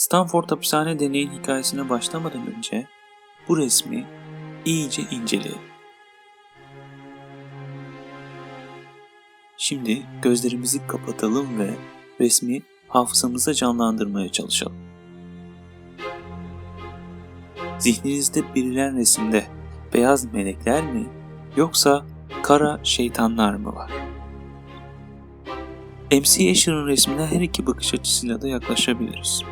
Stanford hapishane deneyin hikayesine başlamadan önce bu resmi iyice inceleyelim. Şimdi gözlerimizi kapatalım ve resmi hafızamıza canlandırmaya çalışalım. Zihninizde birilen resimde beyaz melekler mi yoksa kara şeytanlar mı var? MC Escher'ın resmine her iki bakış açısıyla da yaklaşabiliriz.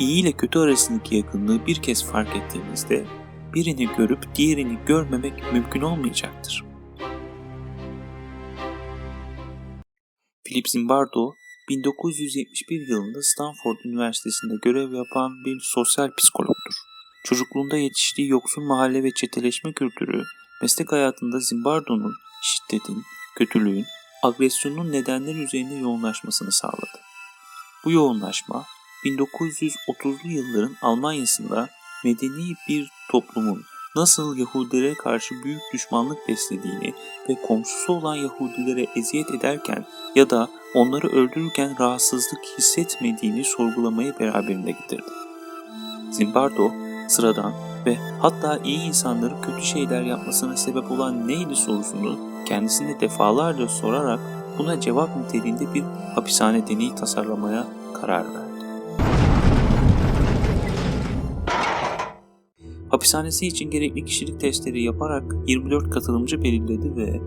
İyi ile kötü arasındaki yakınlığı bir kez fark ettiğimizde birini görüp diğerini görmemek mümkün olmayacaktır. Philip Zimbardo 1971 yılında Stanford Üniversitesi'nde görev yapan bir sosyal psikologdur. Çocukluğunda yetiştiği yoksul mahalle ve çeteleşme kültürü meslek hayatında Zimbardo'nun şiddetin, kötülüğün, agresyonun nedenleri üzerinde yoğunlaşmasını sağladı. Bu yoğunlaşma 1930'lu yılların Almanya'sında medeni bir toplumun nasıl Yahudilere karşı büyük düşmanlık beslediğini ve komşusu olan Yahudilere eziyet ederken ya da onları öldürürken rahatsızlık hissetmediğini sorgulamayı beraberinde getirdi. Zimbardo, sıradan ve hatta iyi insanların kötü şeyler yapmasına sebep olan neydi sorusunu kendisine defalarca sorarak buna cevap niteliğinde bir hapishane deneyi tasarlamaya karar verdi. Hapishanesi için gerekli kişilik testleri yaparak 24 katılımcı belirledi ve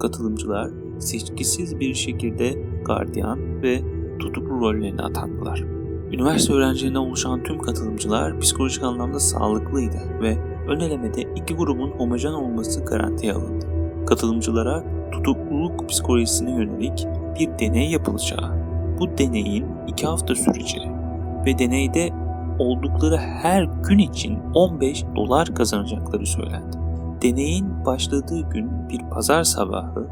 katılımcılar seçkisiz bir şekilde gardiyan ve tutuklu rollerine atandılar. Üniversite öğrencilerinden oluşan tüm katılımcılar psikolojik anlamda sağlıklıydı ve ön elemede iki grubun homojen olması garantiye alındı. Katılımcılara tutukluluk psikolojisine yönelik bir deney yapılacağı, bu deneyin iki hafta süreceği ve deneyde oldukları her gün için 15 dolar kazanacakları söylendi. Deneyin başladığı gün bir pazar sabahı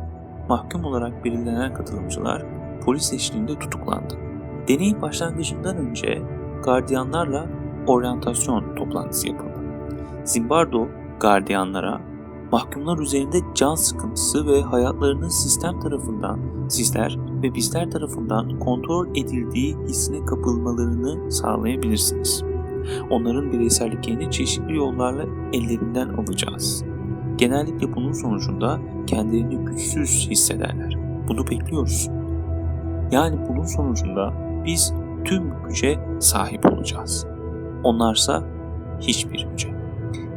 mahkum olarak belirlenen katılımcılar polis eşliğinde tutuklandı. Deneyin başlangıcından önce gardiyanlarla oryantasyon toplantısı yapıldı. Zimbardo gardiyanlara mahkumlar üzerinde can sıkıntısı ve hayatlarının sistem tarafından, sizler ve bizler tarafından kontrol edildiği hissine kapılmalarını sağlayabilirsiniz. Onların bireyselliklerini çeşitli yollarla ellerinden alacağız. Genellikle bunun sonucunda kendilerini güçsüz hissederler. Bunu bekliyoruz. Yani bunun sonucunda biz tüm güce sahip olacağız. Onlarsa hiçbir güce.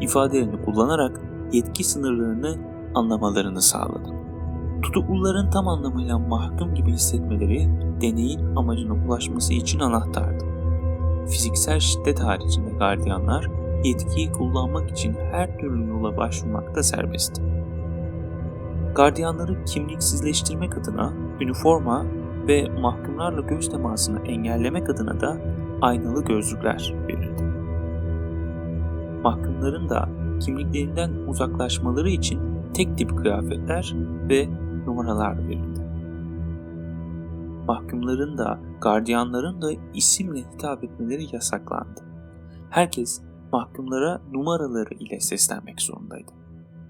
İfadelerini kullanarak yetki sınırlarını anlamalarını sağladı. Tutukluların tam anlamıyla mahkum gibi hissetmeleri deneyin amacına ulaşması için anahtardı. Fiziksel şiddet haricinde gardiyanlar yetkiyi kullanmak için her türlü yola başvurmakta serbestti. Gardiyanları kimliksizleştirmek adına üniforma ve mahkumlarla göz temasını engellemek adına da aynalı gözlükler verildi. Mahkumların da kimliklerinden uzaklaşmaları için tek tip kıyafetler ve numaralar verildi. Mahkumların da gardiyanların da isimle hitap etmeleri yasaklandı. Herkes mahkumlara numaraları ile seslenmek zorundaydı.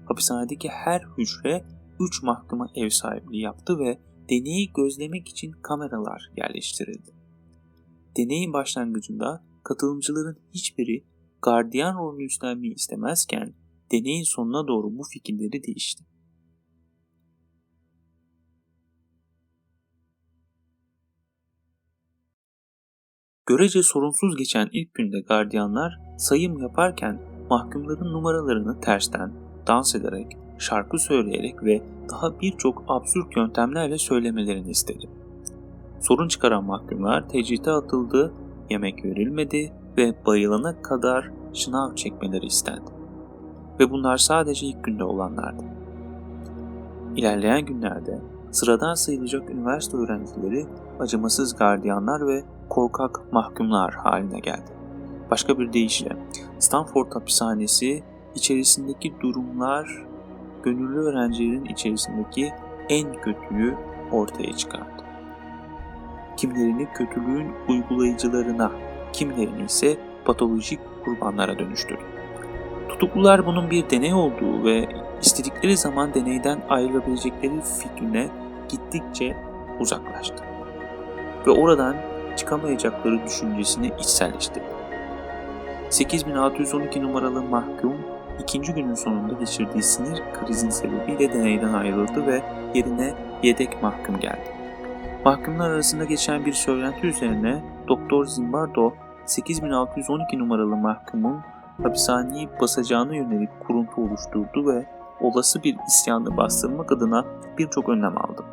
Hapishanedeki her hücre 3 mahkuma ev sahipliği yaptı ve deneyi gözlemek için kameralar yerleştirildi. Deneyin başlangıcında katılımcıların hiçbiri gardiyan rolünü üstlenmeyi istemezken deneyin sonuna doğru bu fikirleri değişti. Görece sorunsuz geçen ilk günde gardiyanlar sayım yaparken mahkumların numaralarını tersten, dans ederek, şarkı söyleyerek ve daha birçok absürt yöntemlerle söylemelerini istedi. Sorun çıkaran mahkumlar tecrite atıldı, yemek verilmedi ve bayılana kadar şınav çekmeleri istendi. Ve bunlar sadece ilk günde olanlardı. İlerleyen günlerde sıradan sayılacak üniversite öğrencileri acımasız gardiyanlar ve korkak mahkumlar haline geldi. Başka bir deyişle Stanford hapishanesi içerisindeki durumlar gönüllü öğrencilerin içerisindeki en kötüyü ortaya çıkardı. Kimilerini kötülüğün uygulayıcılarına, kimilerini ise patolojik kurbanlara dönüştürdü. Tutuklular bunun bir deney olduğu ve istedikleri zaman deneyden ayrılabilecekleri fikrine gittikçe uzaklaştı. Ve oradan çıkamayacakları düşüncesini içselleştirdi. 8612 numaralı mahkum ikinci günün sonunda geçirdiği sinir krizin sebebiyle deneyden ayrıldı ve yerine yedek mahkum geldi. Mahkumlar arasında geçen bir söylenti üzerine Doktor Zimbardo 8612 numaralı mahkumun hapishaneyi basacağına yönelik kuruntu oluşturdu ve olası bir isyanı bastırmak adına birçok önlem aldı.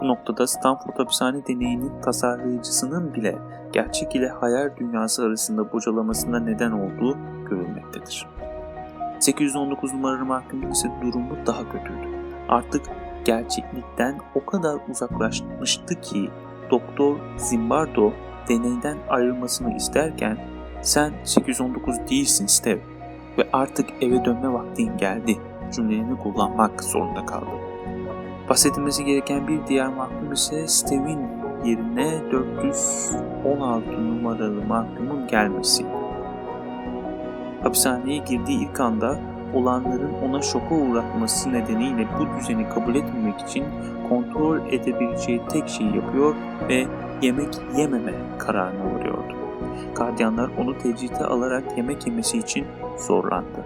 Bu noktada Stanford hapishane deneyinin tasarlayıcısının bile gerçek ile hayal dünyası arasında bocalamasına neden olduğu görülmektedir. 819 numaralı mahkumun ise durumu daha kötüydü. Artık gerçeklikten o kadar uzaklaşmıştı ki Doktor Zimbardo deneyden ayrılmasını isterken sen 819 değilsin Steve ve artık eve dönme vaktin geldi cümlelerini kullanmak zorunda kaldı. Bahsedilmesi gereken bir diğer mahkum ise Steve'in yerine 416 numaralı mahkumun gelmesi. Hapishaneye girdiği ilk anda olanların ona şoka uğratması nedeniyle bu düzeni kabul etmemek için kontrol edebileceği tek şeyi yapıyor ve yemek yememe kararına varıyordu. Gardiyanlar onu tecrite alarak yemek yemesi için zorlandı.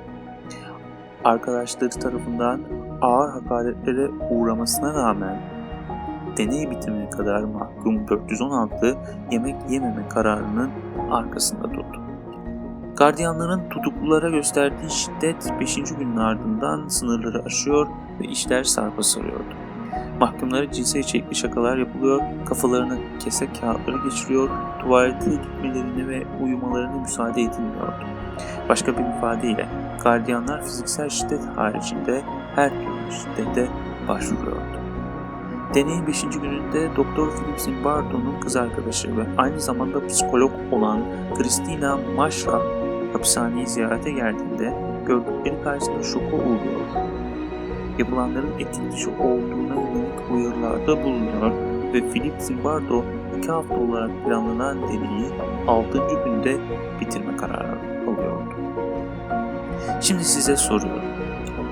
Arkadaşları tarafından ağır hakaretlere uğramasına rağmen deney bitimine kadar mahkum 416 yemek yememe kararının arkasında durdu. Gardiyanların tutuklulara gösterdiği şiddet 5. günün ardından sınırları aşıyor ve işler sarpa sarıyordu. Mahkumlara cinsel içerikli şakalar yapılıyor, kafalarına kese kağıtları geçiriyor, tuvalete gitmelerine ve uyumalarına müsaade edilmiyordu. Başka bir ifadeyle gardiyanlar fiziksel şiddet haricinde her türlü şiddete başvuruyordu. Deneyin 5. gününde Dr. Philip Zimbardo'nun kız arkadaşı ve aynı zamanda psikolog olan Christina Mashra hapishaneyi ziyarete geldiğinde gördükleri karşısında şoka uğruyor. Yapılanların etik olduğuna yönelik uyarılarda bulunuyor ve Philip Zimbardo 2 hafta olarak planlanan deneyi 6. günde bitirme kararı alıyordu. Şimdi size soruyorum.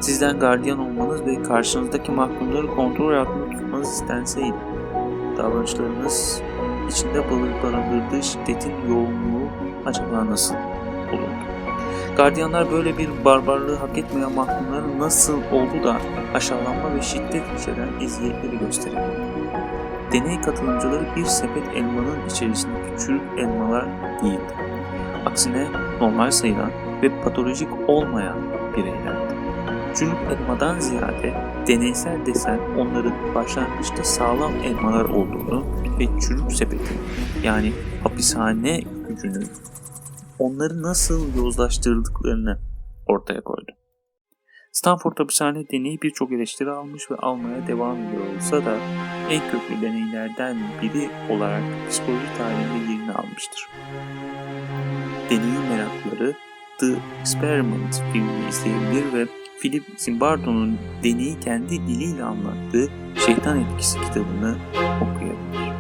Sizden gardiyan olmanız ve karşınızdaki mahkumları kontrol altında tutmanız istenseydi, davranışlarınız içinde balık barındırdığı şiddetin yoğunluğu acaba nasıl olurdu? Gardiyanlar böyle bir barbarlığı hak etmeyen mahkumlara nasıl oldu da aşağılanma ve şiddet içeren eziyetleri gösteriyor? Deney katılımcıları bir sepet elmanın içerisindeki çürük elmalar değildi. Aksine normal sayılan ve patolojik olmayan bireylerdi. Çürük elmadan ziyade deneysel desen onların başlangıçta sağlam elmalar olduğunu ve çürük sepetin yani hapishane gücünün onları nasıl yozlaştırdıklarını ortaya koydu. Stanford hapishane deneyi birçok eleştiri almış ve almaya devam ediyor olsa da en köklü deneylerden biri olarak psikoloji tarihinde yerini almıştır. Deneyin meraklıları The Experiment filmini izleyebilir ve Philip Zimbardo'nun deneyi kendi diliyle anlattığı Şeytan Etkisi kitabını okuyabilir.